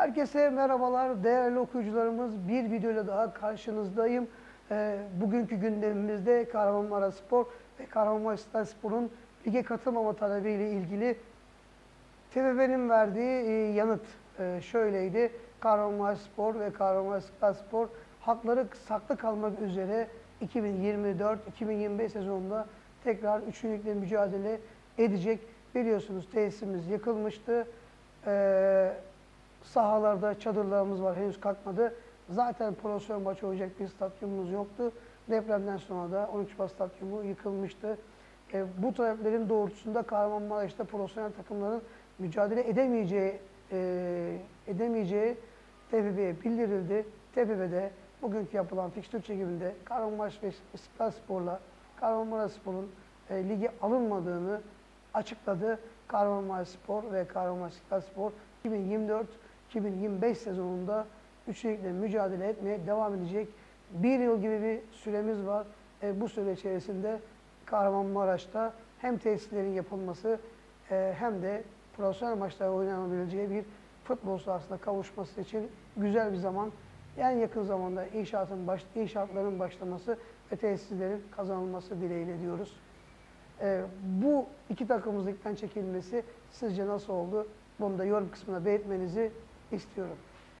Herkese merhabalar değerli okuyucularımız. Bir videoyla daha karşınızdayım. Ee, bugünkü gündemimizde Kahramanmaraş Spor ve Kahramanmaraş Spor'un lige katılmama talebiyle ilgili TFF'nin verdiği e, yanıt e, şöyleydi. Kahramanmaraş Spor ve Kahramanmaraş Spor hakları saklı kalmak üzere 2024-2025 sezonunda tekrar üçüncülükle mücadele edecek. Biliyorsunuz tesisimiz yıkılmıştı. Ee, sahalarda çadırlarımız var henüz kalkmadı. Zaten profesyonel maç oynayacak bir stadyumumuz yoktu. Depremden sonra da 13 Şubat stadyumu yıkılmıştı. E, bu taleplerin doğrultusunda Kahramanmaraş'ta profesyonel takımların mücadele edemeyeceği e, edemeyeceği TFF'ye bildirildi. TFF'de bugünkü yapılan fikstür çekiminde Kahramanmaraş ve İstiklal Spor'la Kahramanmaraş Spor'un e, lige alınmadığını açıkladı. Kahramanmaraş Spor ve Kahramanmaraş İstiklal Spor 2024-2025 sezonunda üçlükle mücadele etmeye devam edecek. Bir yıl gibi bir süremiz var. E, bu süre içerisinde Kahramanmaraş'ta hem tesislerin yapılması e, hem de profesyonel maçlar oynanabileceği bir futbol sahasına kavuşması için güzel bir zaman. En yakın zamanda inşaatın baş, inşaatların başlaması ve tesislerin kazanılması dileğiyle diyoruz. Ee, bu iki takımımızın ligden çekilmesi sizce nasıl oldu? Bunu da yorum kısmına belirtmenizi istiyorum.